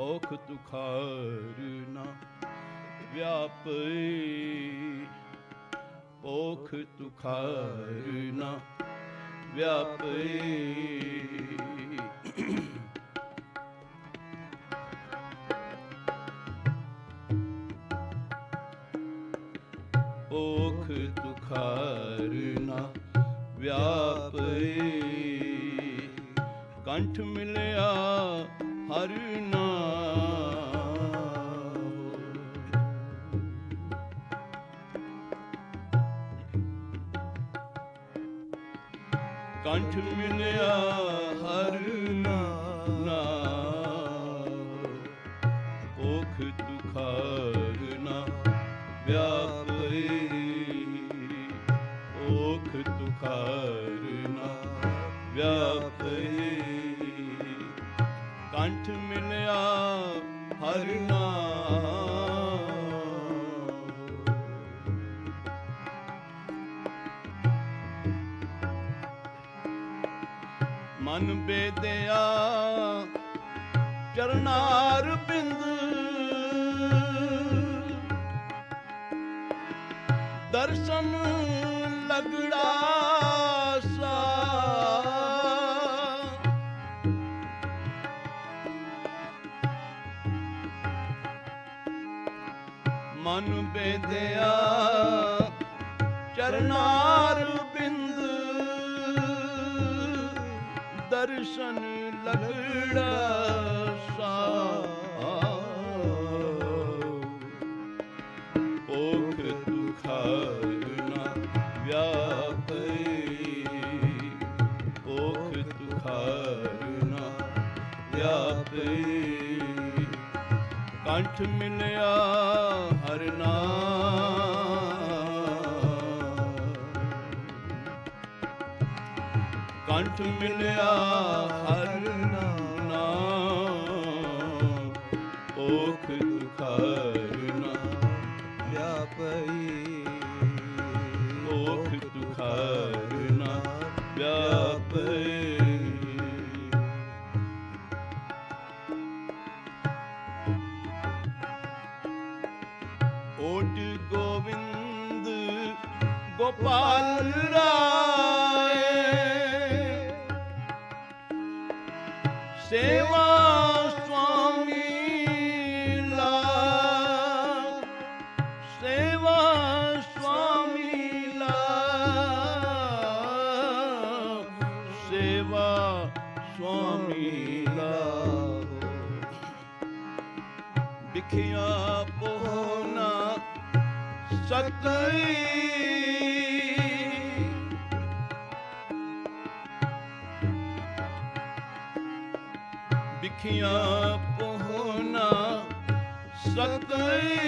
ਔਖ ਤੁਖਾਰ ਨਾ ਵਿਆਪੇ ਪੋਖ ਤੁਖਾਰ ਨਾ ਵਿਆਪੇ ਓਖ ਤੁਖਾਰ ਨਾ ਵਿਆਪੇ ਕੰਠ ਮਿਲਿਆ ਹਰ ਨਾਮ ਕੰਠ ਮਿਲਿਆ ਹਰ ਹਰ ਮਨ ਬੇਦਿਆ ਚਰਨਾਰ ਬਿੰਦ ਦਰਸ਼ਨ ਲਗੜਾ ਮਨ ਬੇਦਿਆ ਚਰਨਾਰ ਬਿੰਦ ਦਰਸ਼ਨ ਲਗੜਾ ਸਾ ਓਖ ਤੁਖਾਰ ਨਾ ਵਿਆਪੇ ਓਖ ਤੁਖਾਰ ਨਾ ਵਿਆਪੇ ਕੰਠ ਮਿਲਿਆ ਹਰ ਨਾਮ ਕੰਠ ਮਿਲਿਆ ਹਰ ਨਾਮ ਓਖ ਤੁਖਾਰ ਨਾ ਵਿਆਪਈ ਓਖ ਤੁਖਾਰ ਓਟ ਗੋਵਿੰਦ ਗੋਪਾਲ ਰਾਏ। ਸੇਵਾ ਵਿਖਿਆ ਪੋਨਾ ਸਤਈ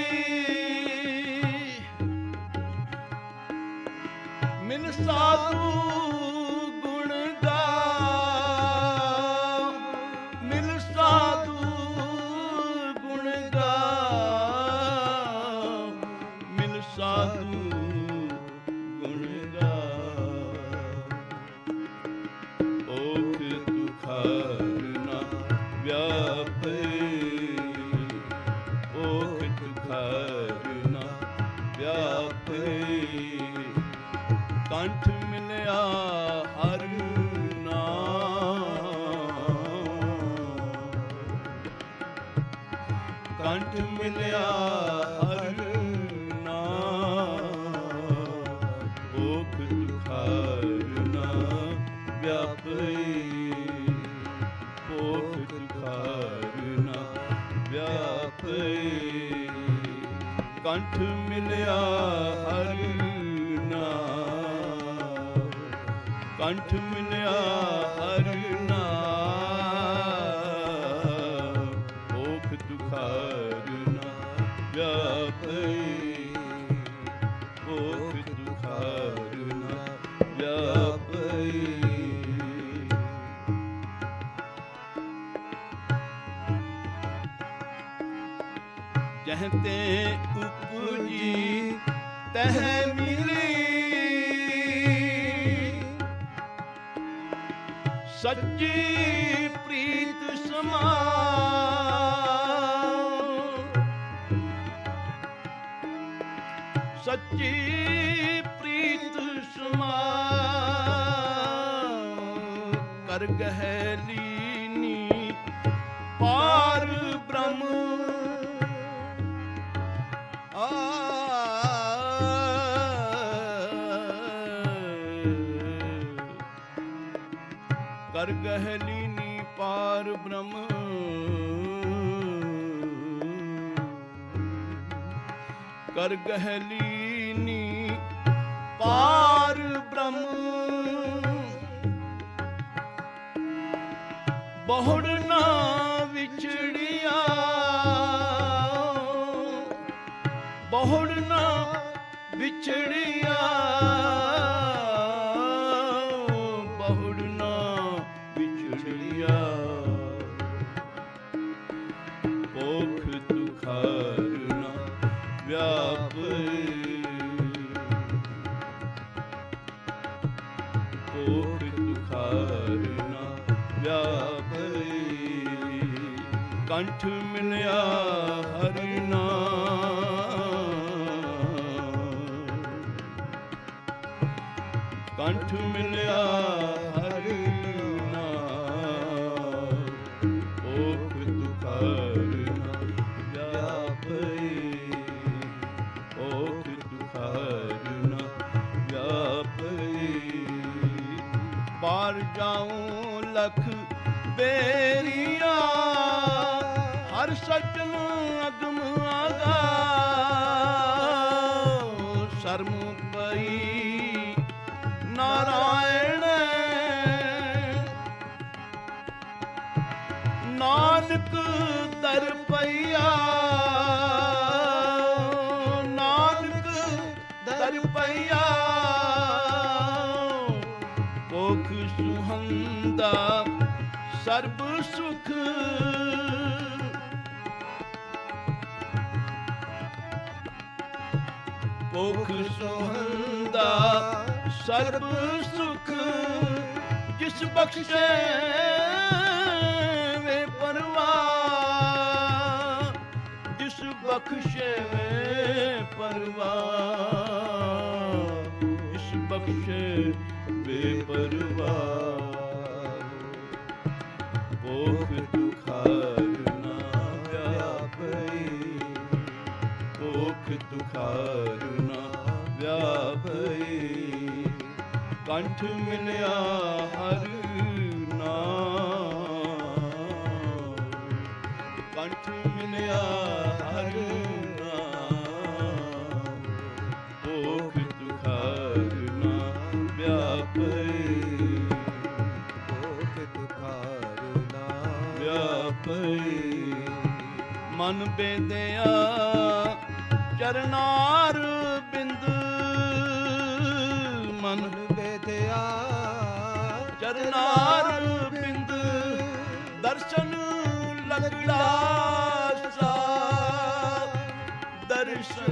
ਮਿਲ ਸਾਧੂ ਕੰਠ ਮਿਲਿਆ ਹਰ ਨਾਮ। ਓਖ ਤੁਖਾਰ ਨਾ ਵਿਆਪੇ ਓਖ ਤੁਖਾਰ ਨਾ ਵਿਆਪੇ ਕੰਠ ਮਿਲਿਆ ਹਰ ਨਾਮ। ਕੰਠ ਮਿਲਿਆ ਹਰ ਵਿਆਪੇ ਓਖ ਤੁਖਾਰ ਨਾ ਵਿਆਪੇ ਜਹ ਉਪਜੀ ਤਹ ਮਿਲੀ ਸੱਚੀ ਪ੍ਰੀਤ ਸਮਾ ਸੱਚੀ ਪ੍ਰੀਤ ਸਮਾ। ਕਰ ਗਹਿ ਲੀਨੀ ਪਾਰ ਬ੍ਰਹਮ। ਆ। ਕਰ ਗਹਿ ਲੀਨੀ ਪਾਰ ਬ੍ਰਹਮ। ਕਰ ਗਹਿ ਲੀਨੀ ਪਾਰ ਬ੍ਰਹਮ। ਬਹੁੜ ਨਾ ਵਿਛੜਿਆ। ਬਹੁੜ ਨਾ ਵਿਛੜਿਆ। ਬਹੁੜ ਨਾ ਵਿਛੜਿਆ। ਕੰਠ ਮਿਲਿਆ ਹਰਿ ਨਾਮ ਕੰਠ ਮਿਲਿਆ ਹਰਿ ਨਾਮ ਓਖ ਤੁਖਾਰ ਨਾ ਵਿਆਪੇ ਓਖ ਤੁਖਾਰ ਨਾ ਵਿਆਪੇ ਪਾਰ ਜਾਉ ਲਖ ਬੇਰੀਆਂ ਸ਼ਰਮ ਪਈ। ਨਾਰਾਇਣ ਨਾਨਕ ਦਰ ਪਈਆ। ਨਾਨਕ ਦਰ ਪਈਆ। ਕੋਖ ਸੁਹੰਦਾ ਸਰਬ ਸੁਖ ਕੋਖ ਸੁਹੰਦਾ ਸਰਬ ਸੁਖ ਜਿਸ ਬਖਸ਼ੇ ਵੇ ਪਰਵਾ ਜਿਸ ਬਖਸ਼ੇ ਵੇ ਪਰਵਾਹ ਜਿਸ ਬਖਸ਼ੇ ਵੇ ਪਰਵਾਹ ਕੋਖ ਦੁਖਾਰ ਨਾ ਵਿਆਪੇ ਕੋਖ ਤੁਖਾਰ ਕੰਠ ਮਿਲਿਆ ਹਰ ਨਾਮ। ਕੰਠ ਮਿਲਿਆ ਹਰ ਨਾਮ। ਕੋਖ ਤੁਖਾਰ ਨਾ ਵਿਆਪੇ ਕੋਖ ਤੁਖਾਰ ਨਾ ਵਿਆਪੇ ਮਨ ਬੇਦਿਆ ਚਰਨਾਰ ਚਰਨਾਰ ਬਿੰਦ ਦਰਸ਼ਨ ਲਗੜਾ ਸਾ ਦਰਸ਼ਨ